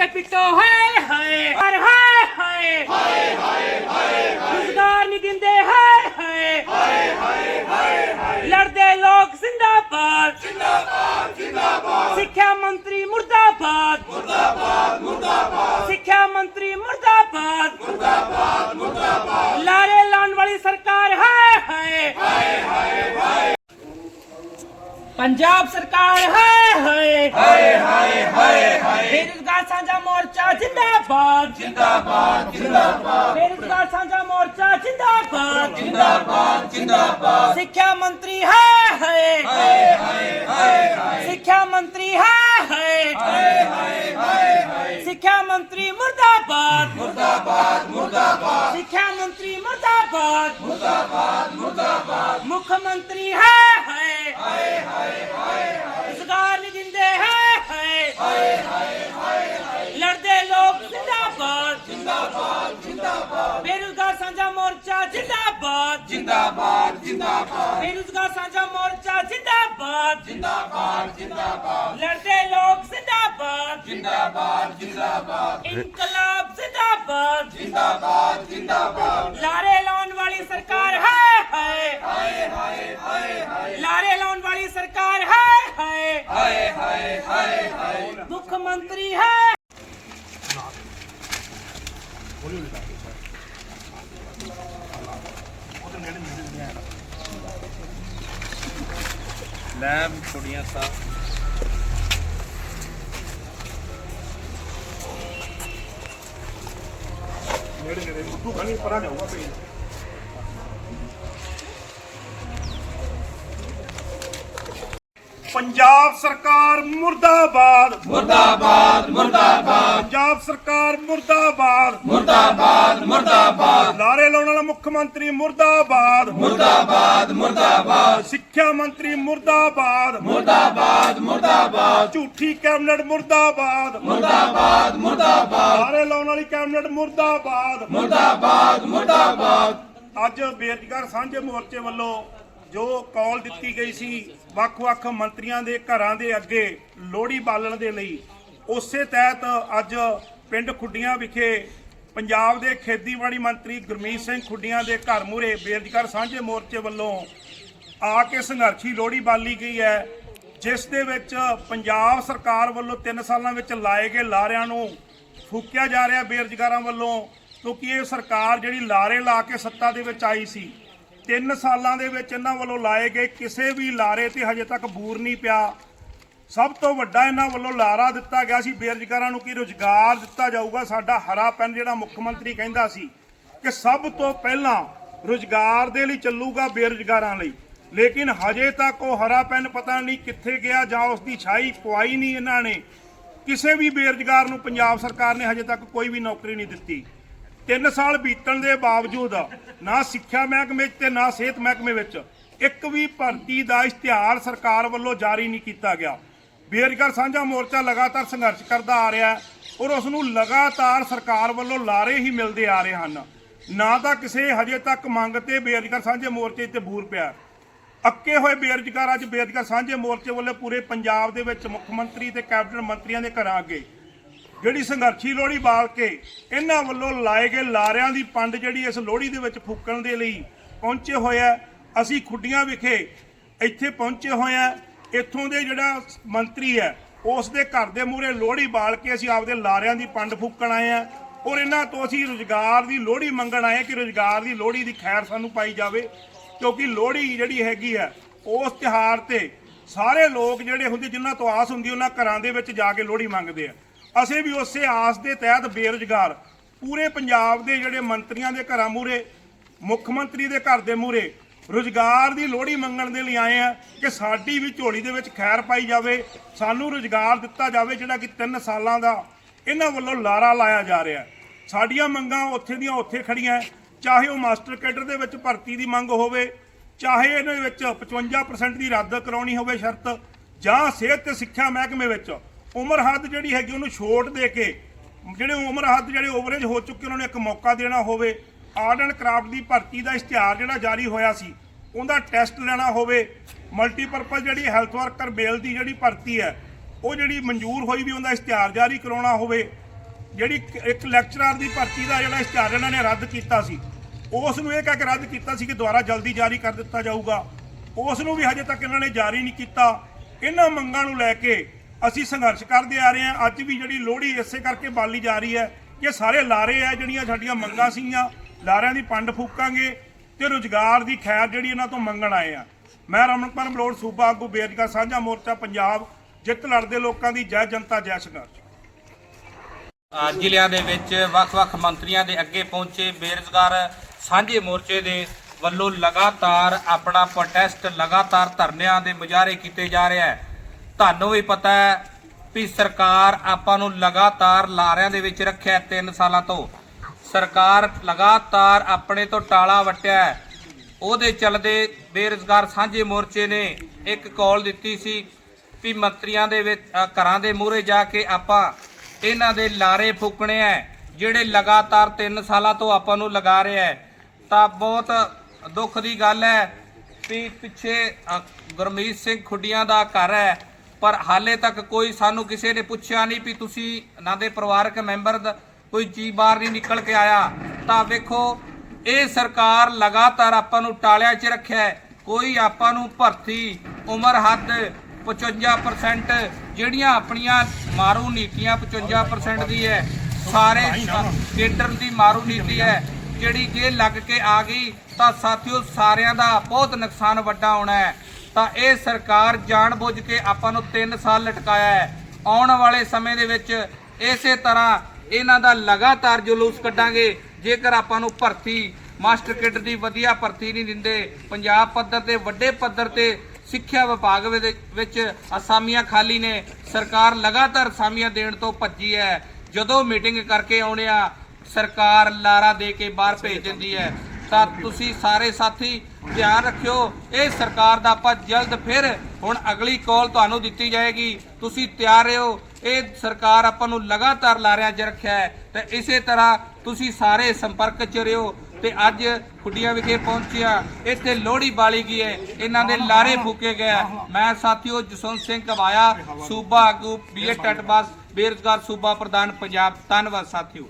ਕੇ ਪਿੱਟੋ ਹਾਏ ਹਾਏ ਹਰ ਹਾਏ ਹਾਏ ਹਾਏ। ਹਾਏ ਹਾਏ ਰੁਜ਼ਗਾਰ ਨਹੀਂ ਦਿੰਦੇ ਹਾਏ ਹਾਏ। ਹਾਏ ਹਾਏ ਹਾਏ ਲੜਦੇ ਲੋਕ ਜ਼ਿੰਦਾਬਾਦ। ਜ਼ਿੰਦਾਬਾਦ ਜ਼ਿੰਦਾਬਾਦ ਸਿੱਖਿਆ ਮੰਤਰੀ ਮੁਰਦਾਬਾਦ। ਮੁਰਦਾਬਾਦ ਮੁਰਦਾਬਾਦ ਸਿੱਖਿਆ ਮੰਤਰੀ ਮੁਰਦਾਬਾਦ। ਮੁਰਦਾਬਾਦ ਮੁਰਦਾਬਾਦ ਲਾਰੇ ਲਾਉਣ ਵਾਲੀ ਸਰਕਾਰ ਹਾਏ ਹਾਏ। ਪੰਜਾਬ ਸਰਕਾਰ ਹਾਏ ਹਾਏ। ਹਾਏ ਹਾਏ ਹਾਏ ਹਾਏ। ਬੇਰੁਜ਼ਗਾਰ ਸਾਂਝਾ ਮੋਰਚਾ ਜਿੰਦਾਬਾਦ ਜਿੰਦਾਬਾਦ ਜਿੰਦਾਬਾਦ ਬੇਰੁਜ਼ਗਾਰ ਸਾਂਝਾ ਮੋਰਚਾ ਜਿੰਦਾਬਾਦ ਜਿੰਦਾਬਾਦ ਜਿੰਦਾਬਾਦ ਸਿੱਖਿਆ ਮੰਤਰੀ ਹਾਏ ਹਾਏ ਹਾਏ ਹਾਏ ਸਿੱਖਿਆ ਮੰਤਰੀ ਹਾਏ ਹਾਏ ਹਾਏ ਹਾਏ ਸਿੱਖਿਆ ਮੰਤਰੀ ਮੁਰਦਾਬਾਦ ਮੁਰਦਾਬਾਦ ਮੁਰਦਾਬਾਦ ਸਿੱਖਿਆ ਮੰਤਰੀ ਮੁਰਦਾਬਾਦ ਮੁਰਦਾਬਾਦ ਮੁਰਦਾਬਾਦ ਮੁੱਖ ਮੰਤਰੀ ਹਾਏ ਹਾਏ ਰੁਜ਼ਗਾਰ ਨਹੀਂ ਦਿੰਦੇ ਹੈ ਹਾਏ ਹਾਏ ਹਾਏ ਲੜਦੇ ਲੋਕ ਜ਼ਿੰਦਾਬਾਦ ਜ਼ਿੰਦਾਬਾਦ ਜ਼ਿੰਦਾਬਾਦ ਬੇਰੁਜ਼ਗਾਰ ਸਾਂਝਾ ਮੋਰਚਾ ਜ਼ਿੰਦਾਬਾਦ ਜ਼ਿੰਦਾਬਾਦ ਜ਼ਿੰਦਾਬਾਦ ਬੇਰੁਜ਼ਗਾਰ ਸਾਂਝਾ ਮੋਰਚਾ ਜ਼ਿੰਦਾਬਾਦ ਜ਼ਿੰਦਾਬਾਦ ਜ਼ਿੰਦਾਬਾਦ ਲੜਦੇ ਲੋਕ ਜ਼ਿੰਦਾਬਾਦ ਜ਼ਿੰਦਾਬਾਦ ਜ਼ਿੰਦਾਬਾਦ ਇਨਕਲਾਬ ਜ਼ਿੰਦਾਬਾਦ ਜ਼ਿੰਦਾਬਾਦ ਜ਼ਿੰਦਾਬਾਦ ਲਾਰੇ ਲਾਉਣ ਵਾਲੀ ਸਰਕਾਰ ਹੈ ਹਾਏ ਹਾਏ ਹਾਏ ਲਾਰੇ ਲਾਉਣ ਵਾਲੀ ਸਰਕਾਰ ਹੈ ਹਾਏ ਹਾਏ ਹਾਏ ਹਾਏ ਮੁੱਖ ਮੰਤਰੀ ਹੈ ਲੈਬ ਕੁੜੀਆਂ ਸਾ ਨੇੜੇ ਨੇੜੇ ਤੂੰ ਖਾਣੀ ਪਰਾਂ ਜਾਊਗਾ ਪਈ ਪੰਜਾਬ ਸਰਕਾਰ ਮੁਰਦਾਬਾਦ। ਮੁਰਦਾਬਾਦ ਮੁਰਦਾਬਾਦ। ਪੰਜਾਬ ਸਰਕਾਰ ਮੁਰਦਾਬਾਦ। ਮੁਰਦਾਬਾਦ ਮੁਰਦਾਬਾਦ ਲਾਰੇ ਲਾਉਣ ਵਾਲਾ ਮੁੱਖ ਮੰਤਰੀ ਮੁਰਦਾਬਾਦ। ਮੁਰਦਾਬਾਦ ਮੁਰਦਾਬਾਦ। ਸਿੱਖਿਆ ਮੰਤਰੀ ਮੁਰਦਾਬਾਦ। ਮੁਰਦਾਬਾਦ ਮੁਰਦਾਬਾਦ। ਝੂਠੀ ਕੈਬਨਿਟ ਮੁਰਦਾਬਾਦ। ਮੁਰਦਾਬਾਦ ਮੁਰਦਾਬਾਦ। ਲਾਰੇ ਲਾਉਣ ਵਾਲੀ ਕੈਬਨਿਟ ਮੁਰਦਾਬਾਦ। ਅੱਜ ਬੇਰੁਜ਼ਗਾਰ ਸਾਂਝੇ ਮੋਰਚੇ ਵੱਲੋਂ ਜੋ ਕਾਲ ਦਿੱਤੀ ਗਈ ਸੀ ਵੱਖ-ਵੱਖ ਮੰਤਰੀਆਂ ਦੇ ਘਰਾਂ ਦੇ ਅੱਗੇ ਲੋਹੜੀ ਬਾਲਣ ਦੇ ਲਈ ਉਸੇ ਤਹਿਤ ਅੱਜ ਪਿੰਡ ਖੁੱਡੀਆਂ ਵਿਖੇ ਪੰਜਾਬ ਦੇ ਖੇਤੀਬਾੜੀ ਮੰਤਰੀ ਗੁਰਮੀਤ ਸਿੰਘ ਖੁੱਡੀਆਂ ਦੇ ਘਰ ਮੂਹਰੇ ਬੇਰੁਜ਼ਗਾਰ ਸਾਂਝੇ ਮੋਰਚੇ ਵੱਲੋਂ ਆ ਕੇ ਸੰਘਰਸ਼ੀ ਲੋਹੜੀ ਬਾਲੀ ਗਈ ਹੈ, ਜਿਸ ਦੇ ਵਿੱਚ ਪੰਜਾਬ ਸਰਕਾਰ ਵੱਲੋਂ 3 ਸਾਲਾਂ ਵਿੱਚ ਲਾਏ ਗਏ ਲਾਰਿਆਂ ਨੂੰ ਫੂਕਿਆ ਜਾ ਰਿਹਾ ਬੇਰੁਜ਼ਗਾਰਾਂ ਵੱਲੋਂ, ਕਿਉਂਕਿ ਇਹ ਸਰਕਾਰ ਜਿਹੜੀ ਲਾਰੇ ਲਾ ਕੇ ਸੱਤਾ ਦੇ ਵਿੱਚ ਆਈ ਸੀ 3 ਸਾਲਾਂ ਦੇ ਵਿੱਚ ਇਹਨਾਂ ਵੱਲੋਂ ਲਾਏ ਗਏ ਕਿਸੇ ਵੀ ਲਾਰੇ ਤੇ ਹਜੇ ਤੱਕ ਬੂਰ ਨਹੀਂ ਪਿਆ। ਸਭ ਤੋਂ ਵੱਡਾ ਇਹਨਾਂ ਵੱਲੋਂ ਲਾਰਾ ਦਿੱਤਾ ਗਿਆ ਸੀ। ਬੇਰੁਜ਼ਗਾਰਾਂ ਨੂੰ ਕਿ ਰੁਜ਼ਗਾਰ ਦਿੱਤਾ ਜਾਊਗਾ? ਸਾਡਾ ਹਰਾ ਪੈਨ ਜਿਹੜਾ ਮੁੱਖ ਮੰਤਰੀ ਕਹਿੰਦਾ ਸੀ ਕਿ ਸਭ ਤੋਂ ਪਹਿਲਾਂ ਰੁਜ਼ਗਾਰ ਦੇ ਲਈ ਚੱਲੂਗਾ ਬੇਰੁਜ਼ਗਾਰਾਂ ਲਈ। ਲੇਕਿਨ ਹਜੇ ਤੱਕ ਉਹ ਹਰਾ ਪੈਨ ਪਤਾ ਨਹੀਂ ਕਿੱਥੇ ਗਿਆ ਜਾਂ ਉਸ ਦੀ ਛਾਈ ਪਵਾਈ ਨਹੀਂ ਇਹਨਾਂ ਨੇ। ਕਿਸੇ ਵੀ ਬੇਰੁਜ਼ਗਾਰ ਨੂੰ ਪੰਜਾਬ ਸਰਕਾਰ ਨੇ ਹਜੇ ਤੱਕ ਕੋਈ ਵੀ ਨੌਕਰੀ ਨਹੀਂ ਦਿੱਤੀ। 3 ਸਾਲ ਬੀਤਣ ਦੇ ਬਾਵਜੂਦ ਨਾ ਸਿੱਖਿਆ ਮਹਿਕਮੇ 'ਚ ਤੇ ਨਾ ਸਿਹਤ ਮਹਿਕਮੇ ਵਿੱਚ ਇੱਕ ਵੀ ਭਰਤੀ ਦਾ ਇਸ਼ਤਿਹਾਰ ਸਰਕਾਰ ਵੱਲੋਂ ਜਾਰੀ ਨਹੀਂ ਕੀਤਾ ਗਿਆ। ਬੇਰੁਜ਼ਗਾਰ ਸਾਂਝਾ ਮੋਰਚਾ ਲਗਾਤਾਰ ਸੰਘਰਸ਼ ਕਰਦਾ ਆ ਰਿਹਾ ਹੈ ਔਰ ਉਸ ਨੂੰ ਲਗਾਤਾਰ ਸਰਕਾਰ ਵੱਲੋਂ ਲਾਰੇ ਹੀ ਮਿਲਦੇ ਆ ਰਹੇ ਹਨ। ਨਾ ਤਾਂ ਕਿਸੇ ਹਜੇ ਤੱਕ ਮੰਗ ਤੇ ਬੇਰੁਜ਼ਗਾਰ ਸਾਂਝੇ ਮੋਰਚੇ ਤੇ ਬੂਰ ਪਿਆ ਅੱਕੇ ਹੋਏ ਬੇਰੁਜ਼ਗਾਰ ਅੱਜ ਬੇਰੁਜ਼ਗਾਰ ਸਾਂਝੇ ਮੋਰਚੇ ਵੱਲੋਂ ਪੂਰੇ ਪੰਜਾਬ ਦੇ ਵਿੱਚ ਮੁੱਖ ਮੰਤਰੀ ਤੇ ਕੈਬਨਿਟ ਮੰਤਰੀਆਂ ਦੇ ਘਰਾਂ ਅੱਗੇ ਜਿਹੜੀ ਸੰਘਰਸ਼ੀ ਲੋਹੜੀ ਬਾਲ ਕੇ ਇਹਨਾਂ ਵੱਲੋਂ ਲਾਏ ਗਏ ਲਾਰਿਆਂ ਦੀ ਪੰਡ ਜਿਹੜੀ ਇਸ ਲੋਹੜੀ ਦੇ ਵਿੱਚ ਫੂਕਣ ਦੇ ਲਈ ਪਹੁੰਚੇ ਹੋਏ ਆ ਅਸੀਂ ਖੁੱਡੀਆਂ ਵਿਖੇ ਇੱਥੇ ਪਹੁੰਚੇ ਹੋਏ ਆ ਇੱਥੋਂ ਦੇ ਜਿਹੜਾ ਮੰਤਰੀ ਹੈ, ਉਸ ਦੇ ਘਰ ਦੇ ਮੂਹਰੇ ਲੋਹੜੀ ਬਾਲ ਕੇ ਅਸੀਂ ਆਪਦੇ ਲਾਰਿਆਂ ਦੀ ਪੰਡ ਫੂਕਣ ਆਏ ਆ ਔਰ ਇਹਨਾਂ ਤੋਂ ਅਸੀਂ ਰੁਜ਼ਗਾਰ ਦੀ ਲੋਹੜੀ ਮੰਗਣ ਆਏ ਕਿ ਰੁਜ਼ਗਾਰ ਦੀ ਲੋਹੜੀ ਦੀ ਖੈਰ ਸਾਨੂੰ ਪਾਈ ਜਾਵੇ, ਕਿਉਂਕਿ ਲੋਹੜੀ ਜਿਹੜੀ ਹੈਗੀ ਆ ਉਸ ਤਿਹਾਰ ਤੇ ਸਾਰੇ ਲੋਕ ਜਿਹੜੇ ਹੁੰਦੇ, ਜਿਨ੍ਹਾਂ ਤੋਂ ਆਸ ਹੁੰਦੀ, ਉਹਨਾਂ ਘਰਾਂ ਦੇ ਵਿੱਚ ਜਾ ਕੇ ਲੋਹੜੀ ਮੰਗਦੇ ਆ। ਅਸੀਂ ਵੀ ਉਸੇ ਆਸ ਦੇ ਤਹਿਤ ਬੇਰੁਜ਼ਗਾਰ ਪੂਰੇ ਪੰਜਾਬ ਦੇ ਜਿਹੜੇ ਮੰਤਰੀਆਂ ਦੇ ਘਰਾਂ ਮੂਹਰੇ, ਮੁੱਖ ਮੰਤਰੀ ਦੇ ਘਰ ਦੇ ਮੂਹਰੇ ਰੁਜ਼ਗਾਰ ਦੀ ਲੋਹੜੀ ਮੰਗਣ ਦੇ ਲਈ ਆਏ ਆ ਕਿ ਸਾਡੀ ਵੀ ਝੋਲੀ ਦੇ ਵਿੱਚ ਖੈਰ ਪਾਈ ਜਾਵੇ, ਸਾਨੂੰ ਰੁਜ਼ਗਾਰ ਦਿੱਤਾ ਜਾਵੇ ਜਿਹੜਾ ਕਿ 3 ਸਾਲਾਂ ਦਾ ਇਹਨਾਂ ਵੱਲੋਂ ਲਾਰਾ ਲਾਇਆ ਜਾ ਰਿਹਾ। ਸਾਡੀਆਂ ਮੰਗਾਂ ਉੱਥੇ ਦੀਆਂ ਉੱਥੇ ਖੜੀਆਂ, ਚਾਹੇ ਉਹ ਮਾਸਟਰ ਕੈਡਰ ਦੇ ਵਿੱਚ ਭਰਤੀ ਦੀ ਮੰਗ ਹੋਵੇ, ਚਾਹੇ ਇਹਨਾਂ ਵਿੱਚ 55% ਦੀ ਰੱਦ ਕਰਾਉਣੀ ਹੋਵੇ ਸ਼ਰਤ, ਜਾਂ ਸਿਹਤ ਤੇ ਸਿੱਖਿਆ ਮਹਿਕਮੇ ਵਿੱਚ, ਉਮਰ ਹੱਦ ਜਿਹੜੀ ਹੈਗੀ ਉਹਨੂੰ ਛੋਟ ਦੇ ਕੇ, ਜਿਹੜੇ ਉਮਰ ਹੱਦ ਜਿਹੜੇ ਓਵਰੇਜ ਹੋ ਚੁੱਕੇ ਉਹਨਾਂ ਨੂੰ ਇੱਕ ਮੌਕਾ ਦੇਣਾ ਹੋਵੇ ਆਰਟ ਐਂਡ ਕਰਾਫਟ ਦੀ ਭਰਤੀ ਦਾ ਇਸ਼ਤਿਹਾਰ ਜਿਹੜਾ ਜਾਰੀ ਹੋਇਆ ਸੀ, ਉਹਦਾ ਟੈਸਟ ਲੈਣਾ ਹੋਵੇ ਮਲਟੀਪਰਪਜ਼ ਜਿਹੜੀ ਹੈਲਥ ਵਰਕਰ ਬੇਲ ਦੀ ਜਿਹੜੀ ਭਰਤੀ ਹੈ, ਉਹ ਜਿਹੜੀ ਮਨਜ਼ੂਰ ਹੋਈ ਵੀ ਉਹਦਾ ਇਸ਼ਤਿਹਾਰ ਜਾਰੀ ਕਰਾਉਣਾ ਹੋਵੇ, ਜਿਹੜੀ ਇੱਕ- ਇੱਕ ਲੈਕਚਰਰ ਦੀ ਭਰਤੀ ਦਾ ਜਿਹੜਾ ਇਸ਼ਤਿਹਾਰ ਇਹਨਾਂ ਨੇ ਰੱਦ ਕੀਤਾ ਸੀ, ਉਸ ਨੂੰ ਇਹ ਕਹਿ ਕੇ ਰੱਦ ਕੀਤਾ ਸੀ ਕਿ ਦੁਬਾਰਾ ਜਲਦੀ ਜਾਰੀ ਕਰ ਦਿੱਤਾ ਜਾਊਗਾ। ਉਸ ਨੂੰ ਵੀ ਹਜੇ ਤੱਕ ਇਹਨਾਂ ਨੇ ਜਾਰੀ ਨਹੀਂ ਕੀਤਾ। ਇਹਨਾਂ ਮੰਗਾਂ ਨੂੰ ਲੈ ਕੇ ਅਸੀਂ ਸੰਘਰਸ਼ ਕਰਦੇ ਆ ਰਹੇ ਹਾਂ। ਅੱਜ ਵੀ ਜਿਹੜੀ ਲੋਹੜੀ ਇਸੇ ਕਰਕੇ ਬਾਲੀ ਜਾ ਰਹੀ ਹੈ ਕਿ ਸਾਰੇ ਲਾਰੇ ਆ, ਜਿਹੜੀਆਂ ਸਾਡੀਆਂ ਮੰਗਾਂ ਸੀਗੀਆਂ ਲਾਰਿਆਂ ਦੀ ਪੰਡ ਫੂਕਾਂਗੇ ਤੇ ਰੁਜ਼ਗਾਰ ਦੀ ਖੈਰ ਜਿਹੜੀ ਇਹਨਾਂ ਤੋਂ ਮੰਗਣ ਆਏ ਆ। ਮੈਂ ਰਮਨਪਾਲ ਬਲੋੜ ਸੂਬਾ ਆਗੂ ਬੇਰੁਜ਼ਗਾਰ ਸਾਂਝਾ ਮੋਰਚਾ, ਪੰਜਾਬ, ਜਿੱਤ ਲੜਦੇ ਲੋਕਾਂ ਦੀ ਜੈ ਜਨਤਾ, ਜੈ ਸੰਘਰਸ਼। ਜ਼ਿਲ੍ਹਿਆਂ ਦੇ ਵਿੱਚ ਵੱਖ-ਵੱਖ ਮੰਤਰੀਆਂ ਦੇ ਅੱਗੇ ਪਹੁੰਚੇ ਬੇਰੁਜ਼ਗਾਰ ਸਾਂਝੇ ਮੋਰਚੇ ਦੇ ਵੱਲੋਂ ਲਗਾਤਾਰ ਆਪਣਾ ਪ੍ਰੋਟੈਸਟ ਲਗਾਤਾਰ ਧਰਨਿਆਂ ਦੇ ਮੁਜ਼ਾਹਰੇ ਕੀਤੇ ਜਾ ਰਿਹਾ ਹੈ ਤੁਹਾਨੂੰ ਵੀ ਪਤਾ ਹੈ ਵੀ ਸਰਕਾਰ ਆਪਾਂ ਨੂੰ ਲਗਾਤਾਰ ਲਾਰਿਆਂ ਦੇ ਵਿੱਚ ਰੱਖਿਆ 3 ਸਾਲਾਂ ਤੋਂ। ਸਰਕਾਰ ਲਗਾਤਾਰ ਆਪਣੇ ਤੋਂ ਟਾਲਾ ਵਟਿਆ ਉਹਦੇ ਚੱਲਦੇ ਬੇਰੁਜ਼ਗਾਰ ਸਾਂਝੇ ਮੋਰਚੇ ਨੇ ਇੱਕ ਕਾਲ ਦਿੱਤੀ ਸੀ ਵੀ ਮੰਤਰੀਆਂ ਦੇ ਵਿੱਚ ਘਰਾਂ ਦੇ ਮੂਹਰੇ ਜਾ ਕੇ ਆਪਾਂ ਇਹਨਾਂ ਦੇ ਲਾਰੇ ਫੂਕਣੇ ਐ ਜਿਹੜੇ ਲਗਾਤਾਰ 3 ਸਾਲਾਂ ਤੋਂ ਆਪਾਂ ਨੂੰ ਲਗਾ ਰਿਹਾ ਹੈ। ਤਾਂ ਬਹੁਤ ਦੁੱਖ ਦੀ ਗੱਲ ਹੈ ਵੀ ਪਿੱਛੇ ਗੁਰਮੀਤ ਸਿੰਘ ਖੁੱਡੀਆਂ ਦਾ ਘਰ ਹੈ, ਪਰ ਹਾਲੇ ਤੱਕ ਕੋਈ ਸਾਨੂੰ ਕਿਸੇ ਨੇ ਪੁੱਛਿਆ ਨਹੀਂ ਵੀ ਤੁਸੀਂ ਇਹਨਾਂ ਦੇ ਪਰਿਵਾਰਕ ਮੈਂਬਰ ਦਾ ਕੋਈ ਜੀ ਬਾਹਰ ਨਹੀਂ ਨਿਕਲ ਕੇ ਆਇਆ, ਤਾਂ ਵੇਖੋ, ਇਹ ਸਰਕਾਰ ਲਗਾਤਾਰ ਆਪਾਂ ਨੂੰ ਟਾਲਿਆਂ 'ਚ ਰੱਖਿਆ ਹੈ। ਕੋਈ ਆਪਾਂ ਨੂੰ ਭਰਤੀ ਉਮਰ ਹੱਦ 55% ਜਿਹੜੀਆਂ ਆਪਣੀਆਂ ਮਾਰੂ ਨੀਤੀਆਂ 55% ਦੀ ਹੈ, ਸਾਰੇ ਕੇਂਦਰ ਦੀ ਮਾਰੂ ਨੀਤੀ ਹੈ। ਜਿਹੜੀ ਜੇ ਲੱਗ ਕੇ ਆ ਗਈ, ਤਾਂ ਸਾਥੀਓ ਸਾਰਿਆਂ ਦਾ ਬਹੁਤ ਨੁਕਸਾਨ ਵੱਡਾ ਹੋਣਾ ਹੈ। ਤਾਂ ਇਹ ਸਰਕਾਰ ਜਾਣਬੁੱਝ ਕੇ ਆਪਾਂ ਨੂੰ 3 ਸਾਲ ਲਟਕਾਇਆ ਹੈ। ਆਉਣ ਵਾਲੇ ਸਮੇਂ ਦੇ ਵਿੱਚ ਇਸੇ ਤਰ੍ਹਾਂ ਇਹਨਾਂ ਦਾ ਲਗਾਤਾਰ ਜਲੂਸ ਕੱਢਾਂਗੇ। ਜੇਕਰ ਆਪਾਂ ਨੂੰ ਭਰਤੀ ਮਾਸਟਰ ਕਿੱਟ ਦੀ ਵਧੀਆ ਭਰਤੀ ਨਹੀਂ ਦਿੰਦੇ, ਪੰਜਾਬ ਪੱਧਰ ਤੇ, ਵੱਡੇ ਪੱਧਰ ਤੇ ਸਿੱਖਿਆ ਵਿਭਾਗ ਵਿੱਚ- ਵਿੱਚ ਅਸਾਮੀਆਂ ਖਾਲੀ ਨੇ। ਸਰਕਾਰ ਲਗਾਤਾਰ ਅਸਾਮੀਆਂ ਦੇਣ ਤੋਂ ਭੱਜੀ ਹੈ। ਜਦੋਂ ਮੀਟਿੰਗ ਕਰਕੇ ਆਉਣੇ ਆ, ਸਰਕਾਰ ਲਾਰਾ ਦੇ ਕੇ ਬਾਹਰ ਭੇਜ ਦਿੰਦੀ ਹੈ। ਤਾਂ ਤੁਸੀਂ ਸਾਰੇ ਸਾਥੀ ਧਿਆਨ ਰੱਖਿਓ, ਇਹ ਸਰਕਾਰ ਦਾ ਆਪਾਂ ਜਲਦ ਫਿਰ ਹੁਣ ਅਗਲੀ ਕਾਲ ਤੁਹਾਨੂੰ ਦਿੱਤੀ ਜਾਏਗੀ। ਤੁਸੀਂ ਤਿਆਰ ਰਹੋ, ਇਹ ਸਰਕਾਰ ਆਪਾਂ ਨੂੰ ਲਗਾਤਾਰ ਲਾਰਿਆਂ 'ਚ ਰੱਖਿਆ ਹੈ। ਤੇ ਇਸੇ ਤਰ੍ਹਾਂ ਤੁਸੀਂ ਸਾਰੇ ਸੰਪਰਕ 'ਚ ਰਹੋ ਤੇ ਅੱਜ ਖੁੱਡੀਆਂ ਵਿਖੇ ਪਹੁੰਚਿਆ, ਇੱਥੇ ਲੋਹੜੀ ਬਾਲੀ ਗਈ ਹੈ, ਇਹਨਾਂ ਦੇ ਲਾਰੇ ਫੂਕੇ ਗਏ ਮੈਂ ਸਾਥੀਓ ਜਸਵੰਤ ਸਿੰਘ ਕਬਾਇਆ ਸੂਬਾ ਆਗੂ ਬੀਏ ਟਟਬਾਸ ਬੇਰੁਜ਼ਗਾਰ ਸੂਬਾ ਪ੍ਰਧਾਨ ਪੰਜਾਬ, ਧੰਨਵਾਦ ਸਾਥੀਓ।